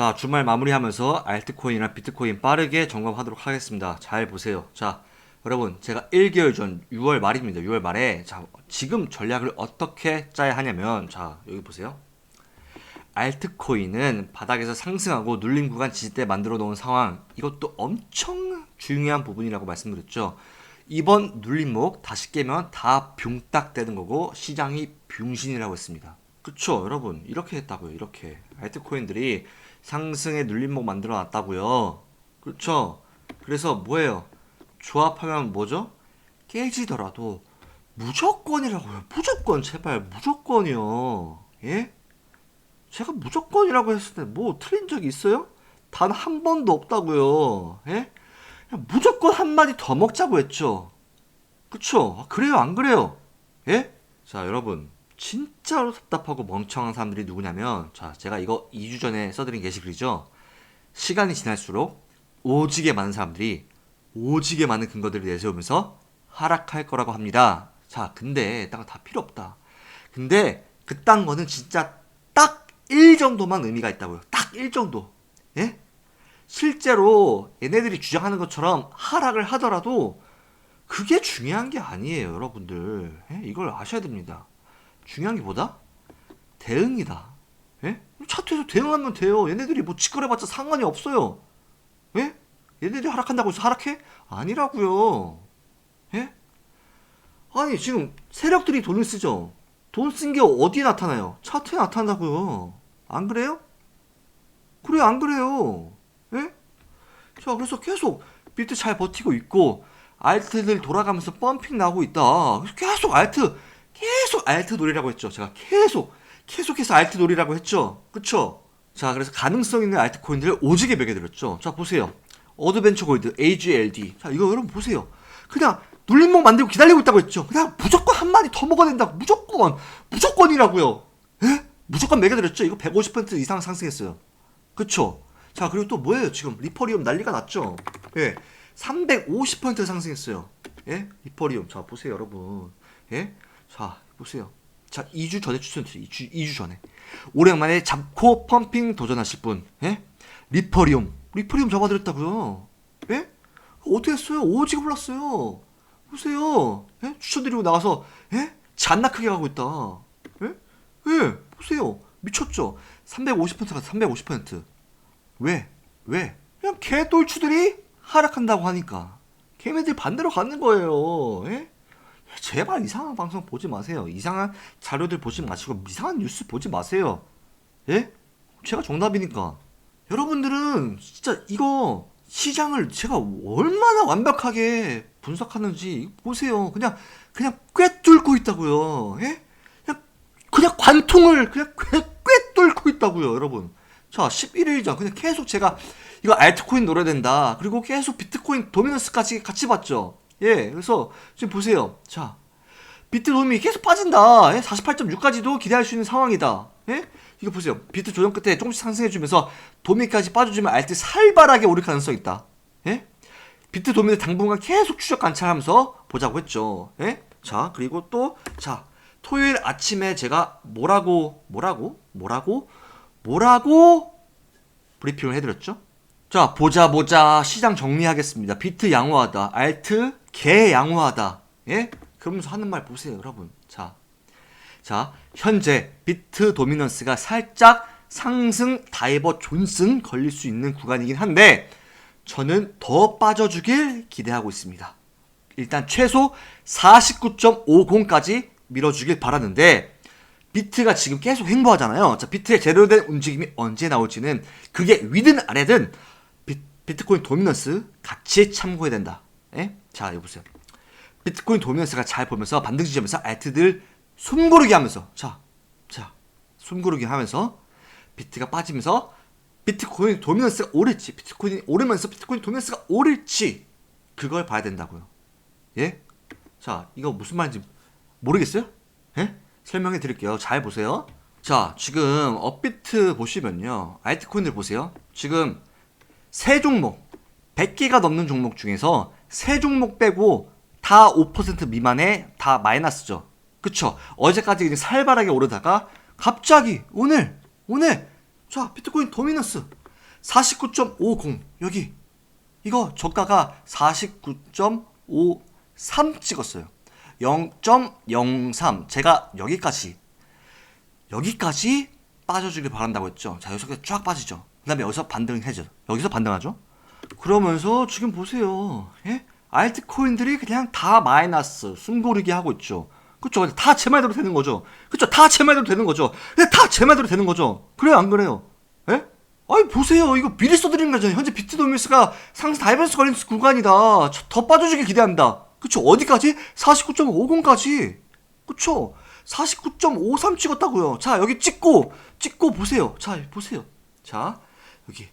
자, 주말 마무리하면서 알트코인이나 비트코인 빠르게 점검하도록 하겠습니다. 잘 보세요. 자, 여러분, 제가 1개월 전 6월 말입니다. 6월 말에 자, 지금 전략을 어떻게 짜야 하냐면 자, 여기 보세요. 알트코인은 바닥에서 상승하고 눌림 구간 지지대 만들어 놓은 상황 이것도 엄청 중요한 부분이라고 말씀드렸죠. 이번 눌림목 다시 깨면 다 붕딱 되는 거고 시장이 붕신이라고 했습니다. 그쵸 여러분 이렇게 했다고요 이렇게 알트코인들이 상승의 눌림목 만들어 놨다고요. 그렇죠. 그래서 뭐예요? 조합하면 뭐죠? 깨지더라도 무조건이라고요. 무조건 제발 무조건이요. 예? 제가 무조건이라고 했을 때 뭐 틀린 적이 있어요? 단 한 번도 없다고요. 예? 무조건 한 마디 더 먹자고 했죠. 그쵸? 아, 그래요? 안 그래요? 예? 자, 여러분. 진짜로 답답하고 멍청한 사람들이 누구냐면, 자, 제가 이거 2주 전에 써드린 게시글이죠. 시간이 지날수록 오지게 많은 사람들이 오지게 많은 근거들을 내세우면서 하락할 거라고 합니다. 자, 근데 딱 다 필요 없다. 근데 그딴 거는 진짜 딱 1 정도만 의미가 있다고요. 딱 1 정도. 예? 실제로 얘네들이 주장하는 것처럼 하락을 하더라도 그게 중요한 게 아니에요, 여러분들. 예? 이걸 아셔야 됩니다. 중요한 게 뭐다? 대응이다. 예? 차트에서 대응하면 돼요. 얘네들이 뭐 짓거려봤자 상관이 없어요. 예? 얘네들이 하락한다고 해서 하락해? 아니라고요. 예? 아니 지금 세력들이 돈을 쓰죠. 돈 쓴 게 어디에 나타나요? 차트에 나타난다고요. 안 그래요? 그래 안 그래요? 예? 자 그래서 계속 비트 잘 버티고 있고 알트들 돌아가면서 펌핑 나고 있다. 계속 알트 계속 알트 놀이라고 했죠. 제가 계속 계속해서 알트 놀이라고 했죠. 그쵸? 자 그래서 가능성 있는 알트 코인들을 오지게 매겨드렸죠. 자 보세요. 어드벤처 골드 AGLD. 자 이거 여러분 보세요. 그냥 눌림목 만들고 기다리고 있다고 했죠. 그냥 무조건 한 마리 더 먹어야 된다고. 무조건 무조건이라고요. 예? 무조건 매겨드렸죠. 이거 150% 이상 상승했어요. 그쵸? 자, 그리고 또 뭐예요? 지금 리퍼리움 난리가 났죠? 예. 350% 상승했어요. 예? 리퍼리움. 자, 보세요, 여러분. 예? 자, 보세요. 자, 2주 전에 추천드렸어요. 2주, 2주 전에. 오랜만에 잡고 펌핑 도전하실 분. 예? 리퍼리움. 리퍼리움 잡아드렸다고요. 예? 어떻게 했어요? 오지게 올랐어요. 보세요. 예? 추천드리고 나가서, 예? 잔나 크게 가고 있다. 예? 예, 보세요. 미쳤죠? 350%가 350%. 왜? 왜? 그냥 개똘추들이 하락한다고 하니까. 걔네들 반대로 가는 거예요. 예? 제발 이상한 방송 보지 마세요. 이상한 자료들 보지 마시고 이상한 뉴스 보지 마세요. 예? 제가 정답이니까. 여러분들은 진짜 이거 시장을 제가 얼마나 완벽하게 분석하는지 보세요. 그냥 그냥 꿰뚫고 있다고요. 예? 그냥 그냥 관통을 그냥 꿰, 꿰뚫고 있다고요, 여러분. 자, 11일 전 그냥 계속 제가 이거 알트코인 노려야 된다. 그리고 계속 비트코인 도미넌스까지 같이 봤죠. 예, 그래서 지금 보세요. 자, 비트 도미 계속 빠진다. 예? 48.6까지도 기대할 수 있는 상황이다. 예? 이거 보세요. 비트 조정 끝에 조금씩 상승해주면서 도미까지 빠져주면 알트 살벌하게 오를 가능성 있다. 예? 비트 도미를 당분간 계속 추적 관찰하면서 보자고 했죠. 예? 자, 그리고 또, 자, 토요일 아침에 제가 뭐라고, 뭐라고, 뭐라고, 뭐라고 브리핑을 해드렸죠? 자, 보자, 보자. 시장 정리하겠습니다. 비트 양호하다. 알트 개 양호하다. 예? 그러면서 하는 말 보세요, 여러분. 자, 자, 현재 비트 도미넌스가 살짝 상승 다이버 존슨 걸릴 수 있는 구간이긴 한데, 저는 더 빠져주길 기대하고 있습니다. 일단 최소 49.50까지 밀어주길 바라는데, 비트가 지금 계속 횡보하잖아요. 자, 비트의 제대로된 움직임이 언제 나올지는 그게 위든 아래든 비, 비트코인 도미넌스 같이 참고해야 된다. 예? 자, 여기 보세요. 비트코인 도미넌스가 잘 보면서 반등 지점에서 알트들 숨고르기 하면서 자, 자, 숨고르기 하면서 비트가 빠지면서 비트코인 도미넌스가 오를지 비트코인이 오르면서 비트코인 도미넌스가 오를지 그걸 봐야 된다고요. 예? 자, 이거 무슨 말인지 모르겠어요? 예? 설명해 드릴게요. 잘 보세요. 자, 지금 업비트 보시면요. 알트코인들 보세요. 지금 세 종목, 100개가 넘는 종목 중에서 세 종목 빼고 다 5% 미만에 다 마이너스죠. 그쵸? 어제까지 그냥 살벌하게 오르다가 갑자기 오늘, 오늘, 자, 비트코인 도미너스 49.50 여기 이거 저가가 49.53 찍었어요. 0.03 제가 여기까지 여기까지 빠져주길 바란다고 했죠. 자 여기서 쫙 빠지죠. 그 다음에 여기서 반등해죠. 여기서 반등하죠. 그러면서 지금 보세요. 예? 알트코인들이 그냥 다 마이너스 숨고르기 하고 있죠. 그쵸? 다 제 말대로 되는 거죠. 그쵸? 다 제 말대로 되는 거죠. 다제 말대로 되는 거죠. 그래요, 안 그래요? 예? 아니 보세요. 이거 미리 써드리는 거잖아요. 현재 비트도미스가 상승 다이버스 걸린 구간이다. 저더 빠져주길 기대한다. 그쵸? 어디까지? 49.50까지. 그쵸? 49.53 찍었다고요. 자 여기 찍고 찍고 보세요. 자 보세요. 자 여기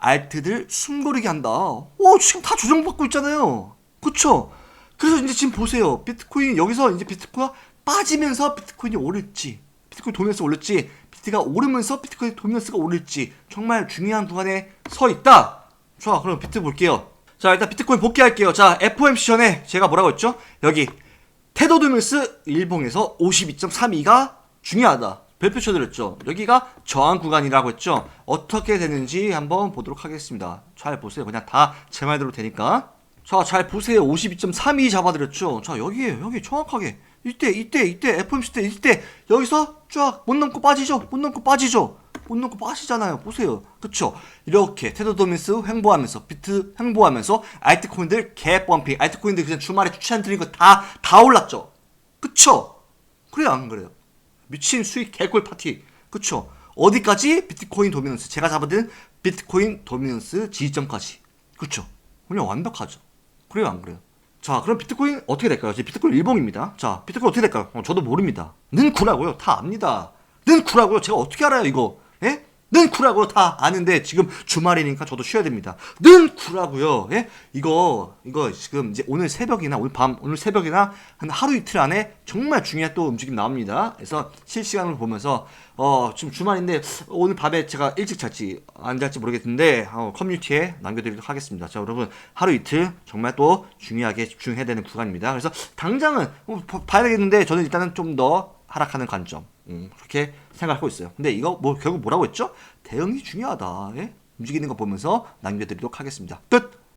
알트들 숨고르기 한다. 오 지금 다 조정받고 있잖아요. 그쵸? 그래서 이제 지금 보세요. 비트코인 여기서 이제 비트코인가 빠지면서 비트코인이 오를지 비트코인 도미너스 올릴지 비트가 오르면서 비트코인 도미너스가 오를지 정말 중요한 구간에 서 있다. 자 그럼 비트 볼게요. 자 일단 비트코인 복귀할게요. 자 FOMC 전에 제가 뭐라고 했죠? 여기 테더 도미너스 일봉에서 52.32가 중요하다. 별표 쳐드렸죠. 여기가 저항 구간이라고 했죠. 어떻게 되는지 한번 보도록 하겠습니다. 잘 보세요. 그냥 다 제 말대로 되니까. 자, 잘 보세요. 52.32 잡아드렸죠. 자, 여기에요. 여기 정확하게. 이때, 이때, 이때, FOMC 때, 이때, 여기서 쫙 못 넘고 빠지죠? 못 넘고 빠지죠? 못 넘고 빠지잖아요. 보세요. 그쵸? 이렇게 테더 도미스 횡보하면서, 비트 횡보하면서, 알트코인들 개 펌핑, 알트코인들 그냥 주말에 추천드린 거 다, 다 올랐죠? 그쵸? 그래요, 안 그래요? 미친 수익 개꿀 파티. 그쵸? 어디까지? 비트코인 도미넌스. 제가 잡아든 비트코인 도미넌스 지지점까지. 그쵸? 그냥 완벽하죠. 그래요, 안 그래요? 자, 그럼 비트코인 어떻게 될까요? 이제 비트코인 일봉입니다. 자, 비트코인 어떻게 될까요? 어, 저도 모릅니다. 는 구라고요. 다 압니다. 는 구라고요. 제가 어떻게 알아요, 이거? 예? 는 구라고요. 다 아는데 지금 주말이니까 저도 쉬어야 됩니다. 는 구라고요. 예? 이거 이거 지금 이제 오늘 새벽이나 오늘 밤 오늘 새벽이나 한 하루 이틀 안에 정말 중요한 또 움직임 나옵니다. 그래서 실시간으로 보면서 어 지금 주말인데 오늘 밤에 제가 일찍 잘지 안 잘지 모르겠는데 어, 커뮤니티에 남겨드리도록 하겠습니다. 자 여러분 하루 이틀 정말 또 중요하게 집중해야 되는 구간입니다. 그래서 당장은 어, 봐- 봐야 되겠는데 저는 일단은 좀 더 하락하는 관점 음, 그렇게 생각하고 있어요. 근데 이거 뭐 결국 뭐라고 했죠? 대응이 중요하다. 예? 움직이는 거 보면서 남겨드리도록 하겠습니다. 끝.